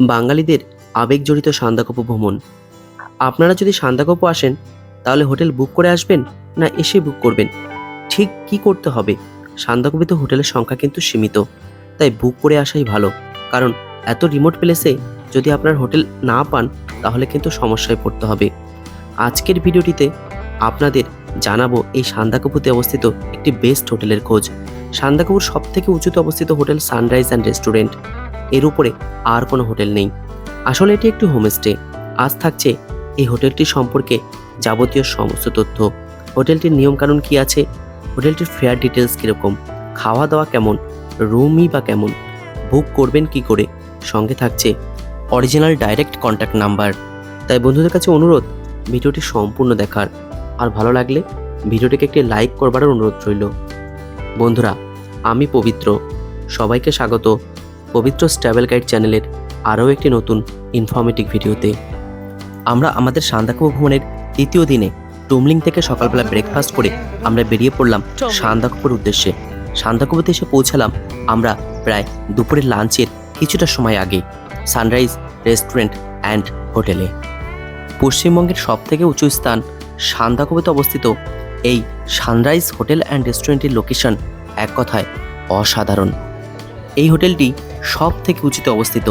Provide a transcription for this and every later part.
বাঙালিদের আবেগজড়িত সান্দাকপু ভ্রমণ। আপনারা যদি সান্দাকপু আসেন, তাহলে হোটেল বুক করে আসবেন না এসে বুক করবেন? ঠিক কি করতে হবে? সান্দাকপুতে হোটেলের সংখ্যা কিন্তু সীমিত। তাই বুক করে আসাই ভালো। কারণ এত রিমোট প্লেসে যদি আপনার হোটেল না পান, তাহলে কিন্তু সমস্যায় পড়তে হবে। আজকের ভিডিওটিতে আপনাদের জানাব এই সান্দাকপুতে অবস্থিত একটি বেস্ট হোটেলের খোঁজ। সান্দাকপুর সব থেকে উঁচুতে অবস্থিত হোটেল সানরাইজ অ্যান্ড রেস্টুরেন্ট। এর উপরে আর কোনো হোটেল নেই। আসলে এটি একটি হোমস্টে। আজ থাকছে এই হোটেলটি সম্পর্কে যাবতীয় সমস্ত তথ্য। হোটেলটির নিয়মকানুন কি আছে? হোটেলটির ফেয়ার ডিটেলস কীরকম? খাওয়া দাওয়া কেমন? রুমই বা কেমন? বুক করবেন কি করে? সঙ্গে থাকছে অরিজিনাল ডাইরেক্ট কন্ট্যাক্ট নাম্বার। তাই বন্ধুদের কাছে অনুরোধ, ভিডিওটি সম্পূর্ণ দেখার। আর ভালো লাগলে ভিডিওটিকে একটি লাইক করবার অনুরোধ রইল। বন্ধুরা, আমি পবিত্র। সবাইকে স্বাগত। পবিত্র ট্রাভেল গাইড চ্যানেলের আরও একটি নতুন ইনফরমেটিভ ভিডিওতে। আমরা আমাদের সান্দাকপু ভ্রমণের তৃতীয় দিনে টুমলিং থেকে সকালবেলা ব্রেকফাস্ট করে আমরা বেরিয়ে পড়লাম সান্দাকপুর উদ্দেশ্যে। সান্দাকপুতে এসে পৌঁছালাম আমরা প্রায় দুপুরের লাঞ্চের কিছুটা সময় আগে সানরাইজ রেস্টুরেন্ট অ্যান্ড হোটেলে। পশ্চিমবঙ্গের সবথেকে উঁচু স্থান সান্দাকপুতে অবস্থিত এই সানরাইজ হোটেল অ্যান্ড রেস্টুরেন্টের লোকেশন এক কথায় অসাধারণ। এই হোটেলটি সব থেকে উঁচুতে অবস্থিত।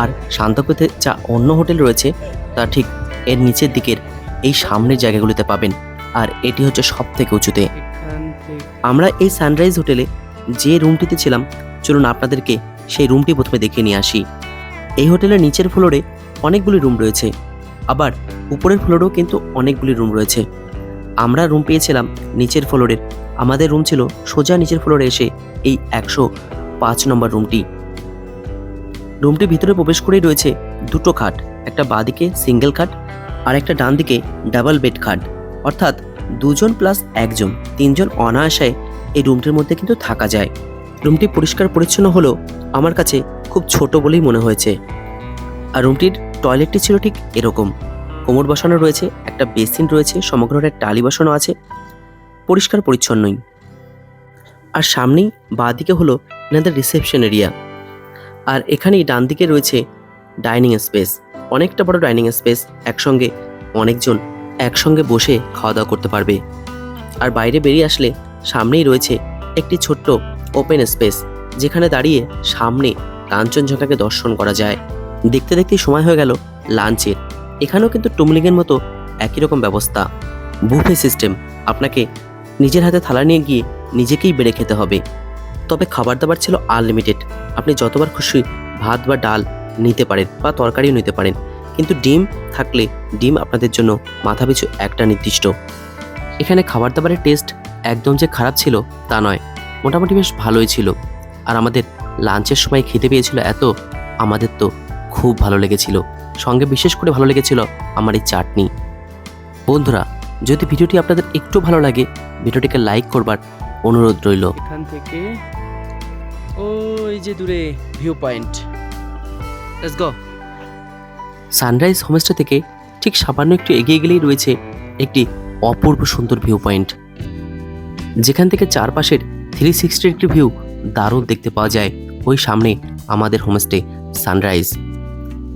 আর শান্তাকুতে যা অন্য হোটেল রয়েছে, তা ঠিক এর নিচের দিকের এই সামনের জায়গাগুলিতে পাবেন। আর এটি হচ্ছে সব থেকে উঁচুতে। আমরা এই সানরাইজ হোটেলে যে রুমটিতে ছিলাম, চলুন আপনাদেরকে সেই রুমটি প্রথমে দেখে নিয়ে আসি। এই হোটেলের নিচের ফ্লোরে অনেকগুলি রুম রয়েছে, আবার উপরের ফ্লোরেও কিন্তু অনেকগুলি রুম রয়েছে। আমরা রুম পেয়েছিলাম নিচের ফ্লোরের। আমাদের রুম ছিল সোজা নিচের ফ্লোরে এসে এই একশো পাঁচ নম্বর রুমটি। রুমটির ভিতরে প্রবেশ করেই রয়েছে দুটো খাট, একটা বাঁদিকে সিঙ্গেল খাট আর একটা ডান দিকে ডাবল বেড খাট। অর্থাৎ দুজন প্লাস একজন, তিনজন অনায়াসায় এই রুমটির মধ্যে কিন্তু থাকা যায়। রুমটি পরিষ্কার পরিচ্ছন্ন হলেও আমার কাছে খুব ছোট বলেই মনে হয়েছে। আর রুমটির টয়লেটটি ছিল ঠিক এরকম। কোমর বসানো রয়েছে, একটা বেসিন রয়েছে, সমগ্র একটা টালি বসানো আছে, পরিষ্কার পরিচ্ছন্নই। আর সামনেই বাঁদিকে হলো এনাদের রিসেপশন এরিয়া। আর এখানেই ডান দিকে রয়েছে ডাইনিং স্পেস। অনেকটা বড় ডাইনিং স্পেস, একসঙ্গে অনেকজন একসঙ্গে বসে খাওয়া দাওয়া করতে পারবে। আর বাইরে বেরিয়ে আসলে সামনেই রয়েছে একটি ছোট্ট ওপেন স্পেস, যেখানে দাঁড়িয়ে সামনে কাঞ্চনজঙ্ঘাকে দর্শন করা যায়। দেখতে দেখতে সময় হয়ে গেল লাঞ্চের। এখানেও কিন্তু টুমলিংয়ের মতো একই রকম ব্যবস্থা। বুফে সিস্টেম, আপনাকে নিজের হাতে থালা নিয়ে গিয়ে নিজেকেই বেড়ে খেতে হবে। তবে খাবার দাবার ছিল আনলিমিটেড। আপনি যতবার খুশি ভাত বা ডাল নিতে পারেন বা তরকারিও নিতে পারেন। কিন্তু ডিম থাকলে ডিম আপনাদের জন্য মাথাপিছু একটা নির্দিষ্ট। এখানে খাবার দাবারের টেস্ট একদম যে খারাপ ছিল তা নয়, মোটামুটি বেশ ভালোই ছিল। আর আমাদের লাঞ্চের সময় খেতে পেয়েছিল এত, আমাদের তো খুব ভালো লেগেছিল। সঙ্গে বিশেষ করে ভালো লেগেছিল আমার এই চাটনি। বন্ধুরা, যদি ভিডিওটি আপনাদের একটু ভালো লাগে, ভিডিওটিকে লাইক করবার অনুরোধ রইল। এখান থেকে ওই যে দূরে view point let's go sunrise homestay থেকে ঠিক সামান্য একটু এগিয়ে গেলেই রয়েছে একটি অপূর্ব সুন্দর ভিউ পয়েন্ট যেখান থেকে চারপাশের থ্রি সিক্সটির একটি ভিউ দারুণ দেখতে পাওয়া যায় ওই সামনে আমাদের হোমস্টে সানরাইজ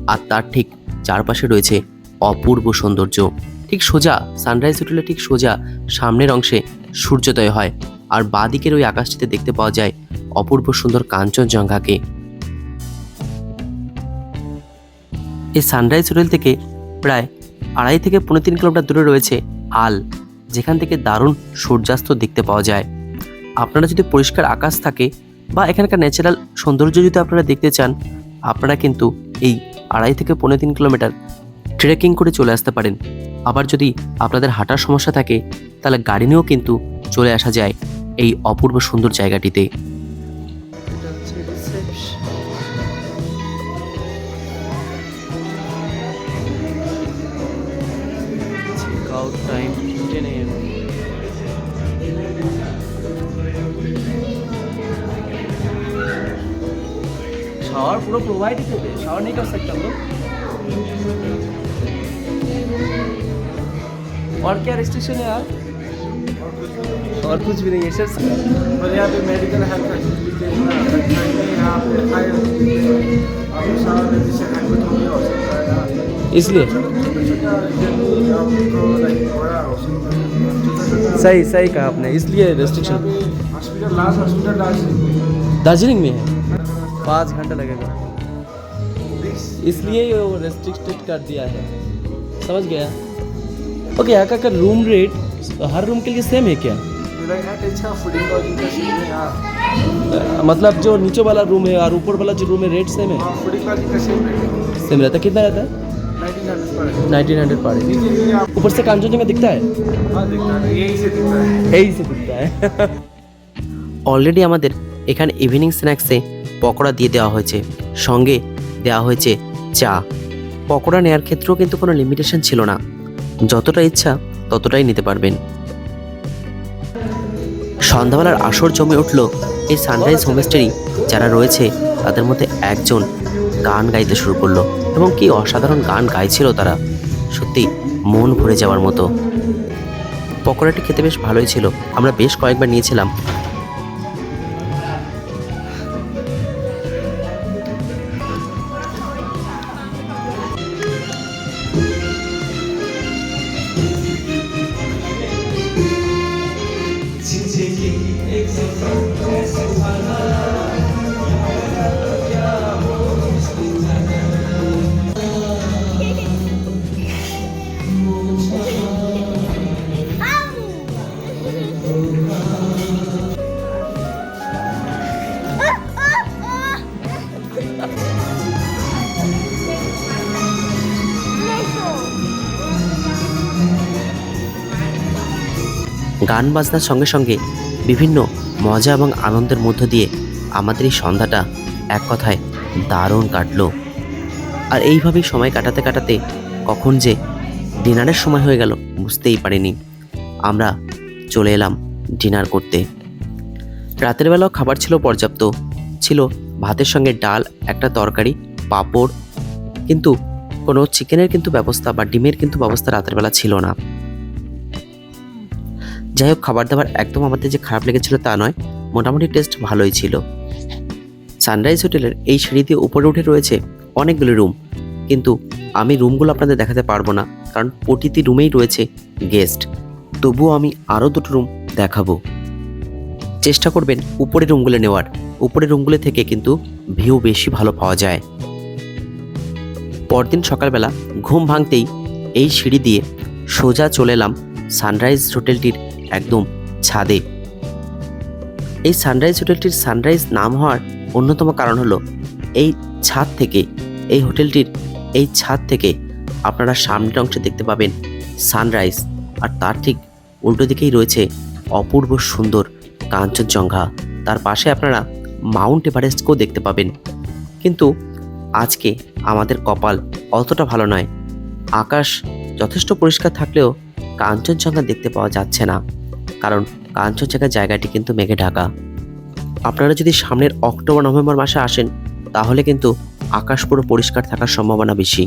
আর তার ঠিক চারপাশে রয়েছে অপূর্ব সৌন্দর্য। ঠিক সোজা সানরাইজ হোটেলে ঠিক সোজা সামনের অংশে সূর্যোদয় হয়। আর বাঁদিকের ওই আকাশটিতে দেখতে পাওয়া যায় অপূর্ব সুন্দর কাঞ্চনজঙ্ঘাকে। এই সানরাইজ হোটেল থেকে প্রায় আড়াই থেকে পনেরো তিন কিলোমিটার দূরে রয়েছে আল যেখান থেকে দারুণ সূর্যাস্ত দেখতে পাওয়া যায়। আপনারা যদি পরিষ্কার আকাশ থাকে বা এখানকার ন্যাচারাল সৌন্দর্য যদি আপনারা দেখতে চান, আপনারা কিন্তু এই আড়াই থেকে পনেরো তিন কিলোমিটার ট্রেকিং করে চলে আসতে পারেন। আবার যদি আপনাদের হাঁটার সমস্যা থাকে, তাহলে গাড়ি নিয়েও কিন্তু চলে আসা যায় এই অপূর্ব সুন্দর জায়গাটিতে। पुरो प्रोवाइड ही करते शावर नहीं कर सकते हम लोग। और क्या रेस्ट्रिक्शन है यार? और कुछ भी नहीं है सर और यहाँ पे मेडिकल इसलिए। सही सही कहा आपने इसलिए restriction hospital last hospital Darjeeling में है? पाँच घंटा लगेगा इसलिए ये वो रेस्ट्रिक्टेड कर दिया है समझ गया ओके यहाँ का का रूम रेट हर रूम के लिए सेम है क्या मेरा यहाँ टेंशन फूडिंग लॉजिंग का सीन है यहाँ अ, मतलब जो नीचे वाला रूम है और ऊपर वाला जो रूम है रेट सेम है हाँ फूडिंग लॉजिंग का सेम है सेम रहता है कितना रहता है नाइनटीन हंड्रेड पर नाइनटीन हंड्रेड पड़ेगा नीचे भी आप ऊपर से कांचनजंगा दिखता है हाँ दिखता है यही से दिखता है यही से दिखता है অলরেডি আমাদের এখানে ইভিনিং স্ন্যাক্সে পকোড়া দিয়ে দেওয়া হয়েছে। সঙ্গে দেওয়া হয়েছে চা। পকোড়া নেওয়ার ক্ষেত্রেও কিন্তু কোনো লিমিটেশন ছিল না। যতটা ইচ্ছা ততটাই নিতে পারবেন। সন্ধ্যাবেলার আসর জমে উঠল এই সানরাইজ হোমস্টেরই যারা রয়েছে, তাদের মধ্যে একজন গান গাইতে শুরু করল এবং কি অসাধারণ গান গাইছিল তারা। সত্যি মন ভরে যাওয়ার মতো। পকোড়াটি খেতে বেশ ভালোই ছিল। আমরা বেশ কয়েকবার নিয়েছিলাম। গান বাজনার সঙ্গে সঙ্গে বিভিন্ন মজা এবং আনন্দের মধ্য দিয়ে আমাদের এই সন্ধ্যাটা এক কথায় দারুণ কাটলো। আর এইভাবেই সময় কাটাতে কাটাতে কখন যে ডিনারের সময় হয়ে গেল বুঝতেই পারিনি। আমরা চলে এলাম ডিনার করতে। রাতের বেলাও খাবার ছিল পর্যাপ্ত। ছিল ভাতের সঙ্গে ডাল, একটা তরকারি, পাঁপড়। কিন্তু কোনো চিকেনের কিন্তু ব্যবস্থা বা ডিমের কিন্তু ব্যবস্থা রাতের বেলা ছিল না। যাই হোক খাবার দাবার একদম আমাদের যে খারাপ লেগেছিল তা নয়, মোটামুটি টেস্ট ভালোই ছিল। সানরাইজ হোটেলের এই সিঁড়ি দিয়ে উপরে উঠে রয়েছে অনেকগুলো রুম কিন্তু আমি রুমগুলো আপনাদের দেখাতে পারব না, কারণ প্রতিটি রুমেই রয়েছে গেস্ট তবুও আমি আরও দুটো রুম দেখাবো। চেষ্টা করবেন উপরে রুমগুলো নেওয়ার। উপরে রুমগুলো থেকে কিন্তু ভিউ বেশি ভালো পাওয়া যায়। পরদিন সকালবেলা ঘুম ভাঙতেই এই সিঁড়ি দিয়ে সোজা চলে এলাম সানরাইজ হোটেলটির একদম ছাদে। এই সানরাইজ হোটেলটির সানরাইজ নাম হওয়ার অন্যতম কারণ হলো, এই ছাদ থেকে, এই হোটেলটির এই ছাদ থেকে আপনারা সামনের অংশে দেখতে পাবেন সানরাইজ আর তার ঠিক উল্টো দিকেই রয়েছে অপূর্ব সুন্দর কাঞ্চনজঙ্ঘা। তার পাশে আপনারা মাউন্ট এভারেস্টকেও দেখতে পাবেন। কিন্তু আজকে আমাদের কপাল অতটা ভালো নয়। আকাশ যথেষ্ট পরিষ্কার থাকলেও কাঞ্চনজঙ্ঘা দেখতে পাওয়া যাচ্ছে না। কারণ কাঞ্চনজঙ্ঘা জায়গাটি কিন্তু মেঘে ঢাকা। আপনারা যদি সামনের অক্টোবর, নভেম্বর মাসে আসেন, তাহলে কিন্তু আকাশ পুরো পরিষ্কার থাকার সম্ভাবনা বেশি।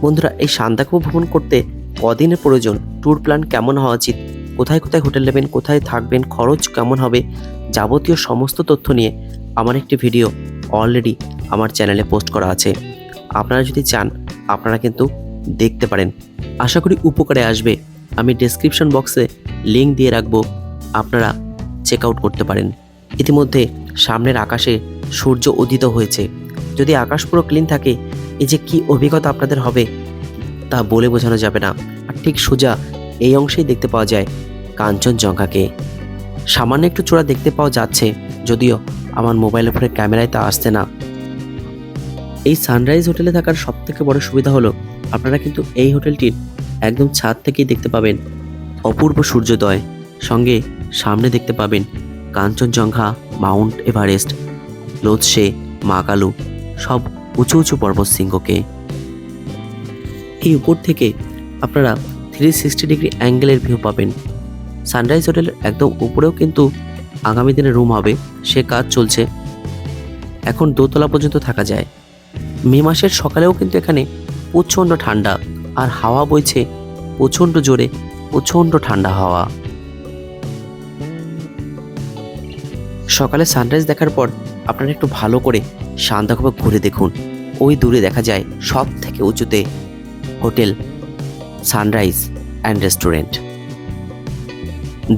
বন্ধুরা, এই সান্দাকু ভ্রমণ করতে কদিনের প্রয়োজন? ট্যুর প্ল্যান কেমন হওয়া উচিত? কোথায় কোথায় হোটেল নেবেন, কোথায় থাকবেন, খরচ কেমন হবে? যাবতীয় সমস্ত তথ্য নিয়ে আমার একটি ভিডিও অলরেডি আমার চ্যানেলে পোস্ট করা আছে। আপনারা যদি চান, আপনারা কিন্তু দেখতে পারেন। আশা করি উপকারে আসবে। আমি ডেসক্রিপশন বক্সে লিংক দিয়ে রাখব। আপনারা চেক আউট করতে পারেন। ইতিমধ্যে সামনের আকাশে সূর্য উদিত হয়েছে। যদি আকাশ পুরো ক্লিন থাকে, এই যে কি অভিজ্ঞতা আপনাদের হবে, তা বলে বোঝানো যাবে না। আর ঠিক সোজা এই অংশেই দেখতে পাওয়া যায় কাঞ্চনজঙ্ঘাকে। সামান্য একটু চূড়া দেখতে পাওয়া যাচ্ছে, যদিও আমার মোবাইলের ফোনে ক্যামেরায় তা আসছে না। এই সানরাইজ হোটেলে থাকার সব থেকে বড় সুবিধা হলো, আপনারা কিন্তু এই হোটেলটির একদম ছাদ থেকেই দেখতে পাবেন। অপূর্ব সূর্যোদয়। সঙ্গে সামনে দেখতে পাবেন কাঞ্চনজঙ্ঘা, মাউন্ট এভারেস্ট লোৎসে মাকালু সব উঁচু উঁচু পর্বত শৃঙ্গকে। এই উপর থেকে আপনারা থ্রি সিক্সটি ডিগ্রি অ্যাঙ্গেলের ভিউ পাবেন। সানরাইজ হোটেলের একদম উপরেও কিন্তু আগামী দিনে রুম হবে, সে কাজ চলছে। এখন দোতলা পর্যন্ত থাকা যায়। মে মাসের সকালেও কিন্তু এখানে প্রচণ্ড ঠান্ডা আর হাওয়া বইছে প্রচণ্ড জোরে। প্রচণ্ড ঠান্ডা হাওয়া। সকালে সানরাইজ দেখার পর আপনারা একটু ভালো করে শান্তাকোপে ঘুরে দেখুন। ওই দূরে দেখা যায় সব থেকে উঁচুতে হোটেল সানরাইজ অ্যান্ড রেস্টুরেন্ট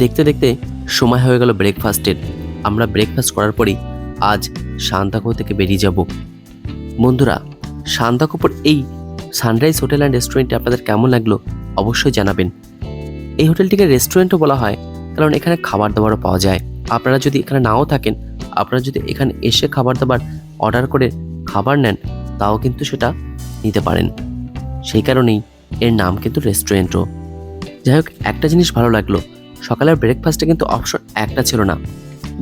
দেখতে দেখতে সময় হয়ে গেল ব্রেকফাস্টের আমরা ব্রেকফাস্ট করার পরেই আজ শান্তাকো থেকে বেরিয়ে যাব। বন্ধুরা, শান্তাকোপর এই সানরাইজ হোটেল অ্যান্ড রেস্টুরেন্টে আপনাদের কেমন লাগল অবশ্যই জানাবেন। এই হোটেলটিকে রেস্টুরেন্টও বলা হয়, কারণ এখানে খাবার দাবারও পাওয়া যায়। আপনারা যদি এখানে নাও থাকেন, আপনারা যদি এখানে এসে খাবার দাবার অর্ডার করে খাবার নেন, তাও কিন্তু সেটা নিতে পারেন। সেই কারণেই এর নাম কিন্তু রেস্টুরেন্টও যাই হোক, একটা জিনিস ভালো লাগল, সকালের ব্রেকফাস্টে কিন্তু অপশন একটা ছিল না।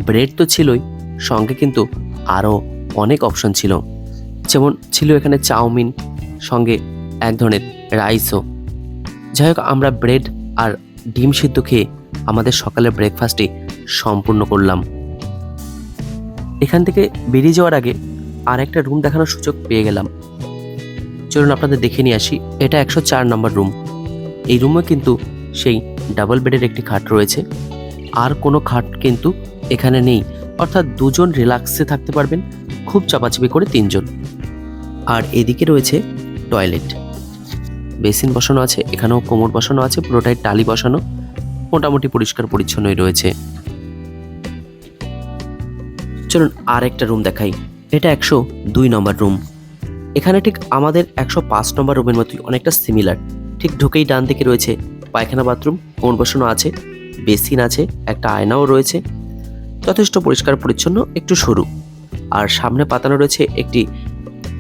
ব্রেড তো ছিলই, সঙ্গে কিন্তু আরও অনেক অপশন ছিল। যেমন ছিল এখানে চাউমিন, সঙ্গে এক ধরনের রাইসও যাই হোক, আমরা ব্রেড আর ডিম সিদ্ধ খেয়ে আমাদের সকালের ব্রেকফাস্টটি সম্পূর্ণ করলাম। এখান থেকে বেরিয়ে যাওয়ার আগে আর একটা রুম দেখানোর সুযোগ পেয়ে গেলাম। চলুন আপনাদের দেখে নিয়ে আসি, এটা একশো চার নম্বর রুম এই রুমে কিন্তু সেই ডাবল বেডের একটি খাট রয়েছে। আর কোনো খাট কিন্তু এখানে নেই। অর্থাৎ দুজন রিল্যাক্সে থাকতে পারবেন, খুব চাপাচাপি করে তিনজন। আর এদিকে রয়েছে টয়লেট বেসিন বসানো আছে, এখানেও কোমর বসানো আছে, পুরোটাই টালি বসানো, মোটামুটি পরিষ্কার পরিচ্ছন্নই রয়েছে। চলুন আর একটা রুম দেখাই, এটা একশো দুই নম্বর রুম। এখানে ঠিক আমাদের একশো পাঁচ নম্বর রুমের মতোই অনেকটা সিমিলার ঠিক ঢুকেই ডান দিকে রয়েছে পায়খানা বাথরুম, কোমর বসানো আছে, বেসিন আছে, একটা আয়নাও রয়েছে, যথেষ্ট পরিষ্কার পরিচ্ছন্ন, একটু সরু। আর সামনে পাতানো রয়েছে একটি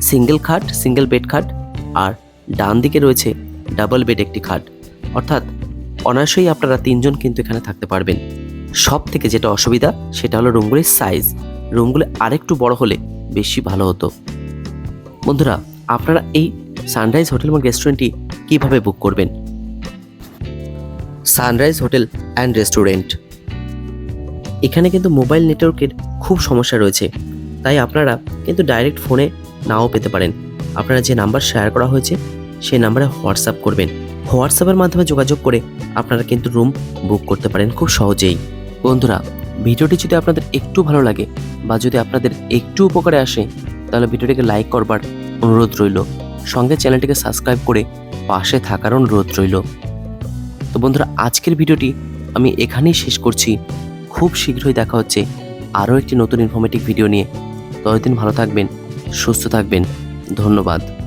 সিঙ্গেল খাট সিঙ্গেল বেড খাট, আর ডান দিকে রয়েছে ডাবল বেড একটি খাট। অর্থাৎ অনায়াসেই আপনারা তিনজন কিন্তু এখানে থাকতে পারবেন। সব থেকে যেটা অসুবিধা, সেটা হলো রুমগুলির সাইজ রুমগুলো আরেকটু বড় হলে বেশি ভালো হতো। বন্ধুরা, আপনারা এই সানরাইজ হোটেল এবং রেস্টুরেন্টটি কীভাবে বুক করবেন? সানরাইজ হোটেল অ্যান্ড রেস্টুরেন্ট এখানে কিন্তু মোবাইল নেটওয়ার্কের খুব সমস্যা রয়েছে। তাই আপনারা কিন্তু ডাইরেক্ট ফোনে নাও পেতে পারেন। আপনারা যে নাম্বার শেয়ার করা হয়েছে সেই নাম্বারে হোয়াটসঅ্যাপ করবেন। হোয়াটসঅ্যাপের মাধ্যমে যোগাযোগ করে আপনারা কিন্তু রুম বুক করতে পারেন খুব সহজেই। বন্ধুরা, ভিডিওটি যদি আপনাদের একটু ভালো লাগে বা যদি আপনাদের একটু উপকারে আসে, তাহলে ভিডিওটিকে লাইক করবার অনুরোধ রইল। সঙ্গে চ্যানেলটিকে সাবস্ক্রাইব করে পাশে থাকার অনুরোধ রইল। তো বন্ধুরা, আজকের ভিডিওটি আমি এখানেই শেষ করছি। খুব শীঘ্রই দেখা হচ্ছে আরও একটি নতুন ইনফরমেটিভ ভিডিও নিয়ে। ততদিন ভালো থাকবেন, সুস্থ থাকবেন। ধন্যবাদ।